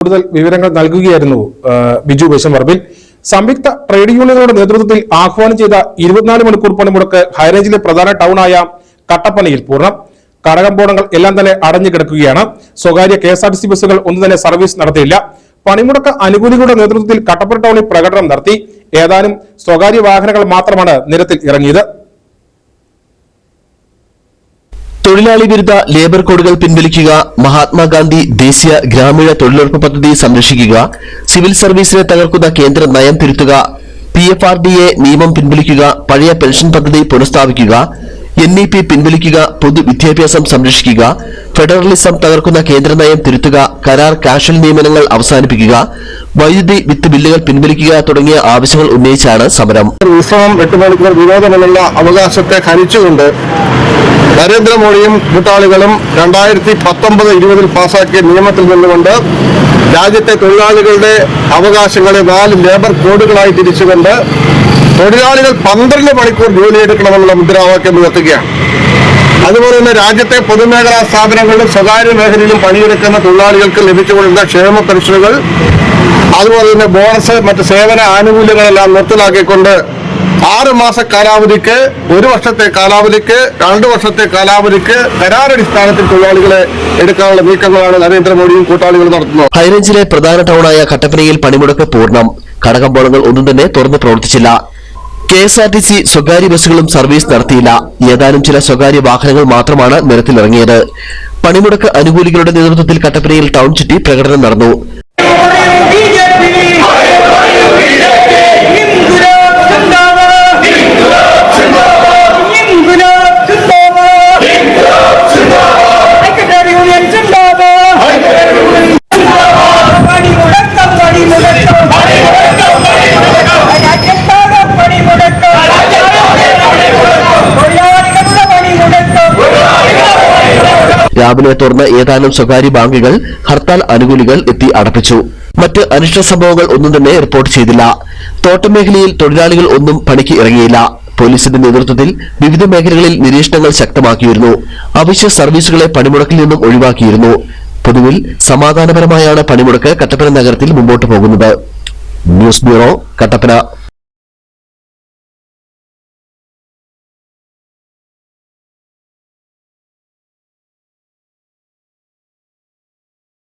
കൂടുതൽ വിവരങ്ങൾ നൽകുകയായിരുന്നു ബിജു ബൈശംവർബിൽ സംയുക്ത ട്രേഡ് യൂണിയനുകളുടെ നേതൃത്വത്തിൽ ആഹ്വാനം ചെയ്ത ഇരുപത്തിനാല് മണിക്കൂർ പണിമുടക്ക് ഹൈറേഞ്ചിലെ പ്രധാന ടൗണായ കട്ടപ്പനയിൽ പൂർണം. കടകമ്പോടങ്ങൾ എല്ലാം തന്നെ അടഞ്ഞു കിടക്കുകയാണ്. സ്വകാര്യ K S R T C ബസ്സുകൾ ഒന്നും തന്നെ സർവീസ് നടത്തിയില്ല. പണിമുടക്ക അനുകൂലികളുടെ നേതൃത്വത്തിൽ കട്ടപ്പന ടൗണിൽ പ്രകടനം നടത്തി. ഏതാനും സ്വകാര്യ വാഹനങ്ങൾ മാത്രമാണ് നിരത്തിൽ ഇറങ്ങിയത്. തൊഴിലാളി വിരുദ്ധ ലേബർ കോഡുകൾ പിൻവലിക്കുക മഹാത്മാഗാന്ധി ദേശീയ ഗ്രാമീണ തൊഴിലുറപ്പ് പദ്ധതി സംരക്ഷിക്കുക സിവിൽ സർവീസിനെ തകർക്കുന്ന കേന്ദ്ര നയം തിരുത്തുക P F R D A നിയമം പിൻവലിക്കുക പഴയ പെൻഷൻ പദ്ധതി പുനഃസ്ഥാപിക്കുക എൻ ഇ പി പിൻവലിക്കുക പൊതുവിദ്യാഭ്യാസം സംരക്ഷിക്കുക ഫെഡറലിസം തകർക്കുന്ന കേന്ദ്ര നയം തിരുത്തുക കരാർ കാഷൽ നിയമനങ്ങൾ അവസാനിപ്പിക്കുക വൈദ്യുതി വിത്ത് ബില്ലുകൾ പിൻവലിക്കുക തുടങ്ങിയ ആവശ്യങ്ങൾ ഉന്നയിച്ചാണ് സമരം. ഉത്സവം എട്ട് മണിക്കൂർ വിനോദമെന്നുള്ള അവകാശത്തെ ഹനിച്ചുകൊണ്ട് നരേന്ദ്രമോദിയും കൂട്ടാളികളും രണ്ടായിരത്തി പത്തൊമ്പത് ഇരുപതിൽ പാസാക്കിയ നിയമത്തിൽ നിന്നുകൊണ്ട് രാജ്യത്തെ തൊഴിലാളികളുടെ അവകാശങ്ങളെ നാല് ലേബർ കോഡുകളായി തിരിച്ചുകൊണ്ട് തൊഴിലാളികൾ പന്ത്രണ്ട് മണിക്കൂർ ജോലിയെടുക്കണമെന്നുള്ള മുദ്രാവാക്യം ഉയർത്തുകയാണ് അതുപോലെ തന്നെ രാജ്യത്തെ പൊതുമേഖലാ സ്ഥാപനങ്ങളിലും സ്വകാര്യ മേഖലയിലും പണിയെടുക്കുന്ന തൊഴിലാളികൾക്ക് ലഭിച്ചുകൊണ്ടിരുന്ന ക്ഷേമ പെൻഷനുകൾ അതുപോലെ തന്നെ ബോണസ് മറ്റ് സേവന ആനുകൂല്യങ്ങളെല്ലാം നിർത്തലാക്കിക്കൊണ്ട് ആറ് മാസ കാലാവധിക്ക് ഒരു വർഷത്തെ കാലാവധിക്ക് രണ്ട് വർഷത്തെ കാലാവധിക്ക് കരാറടിസ്ഥാനത്തിൽ തൊഴിലാളികളെ എടുക്കാനുള്ള നീക്കങ്ങളാണ് നരേന്ദ്രമോദിയും കൂട്ടാളികളും നടത്തുന്നത്. ഹൈറേഞ്ചിലെ പ്രധാന ടൗണായ കട്ടപ്പനയിൽ പണിമുടക്ക് പൂർണം. കടകമ്പോളങ്ങൾ ഒന്നും തന്നെ തുറന്ന് പ്രവർത്തിച്ചില്ല. K S R T C സ്വകാര്യ ബസ്സുകളും സർവീസ് നടത്തിയില്ല. ഏതാനും ചില സ്വകാര്യ വാഹനങ്ങൾ മാത്രമാണ് നിരത്തിലിറങ്ങിയത്. പണിമുടക്ക് അനുകൂലികളുടെ നേതൃത്വത്തിൽ കട്ടപ്പനയിൽ ടൗൺ ചുറ്റി പ്രകടനം നടന്നു. രാവിലെ തുറന്ന ഏതാനും സ്വകാര്യ ബാങ്കുകൾ ഹർത്താൽ അനുകൂലികൾ എത്തി അടപ്പിച്ചു. മറ്റ് അനിഷ്ട സംഭവങ്ങൾ ഒന്നും തന്നെ റിപ്പോർട്ട് ചെയ്തില്ല. തോട്ടം മേഖലയിൽ തൊഴിലാളികൾ ഒന്നും പണിക്ക് ഇറങ്ങിയില്ല. പോലീസിന്റെ നേതൃത്വത്തിൽ വിവിധ മേഖലകളിൽ നിരീക്ഷണങ്ങൾ ശക്തമാക്കിയിരുന്നു. അവശ്യ സർവീസുകളെ പണിമുടക്കിൽ നിന്നും ഒഴിവാക്കിയിരുന്നു. പൊതുവിൽ സമാധാനപരമായാണ് പണിമുടക്ക് കട്ടപ്പന നഗരത്തിൽ മുമ്പോട്ട് പോകുന്നത്. News bureau Kattappana.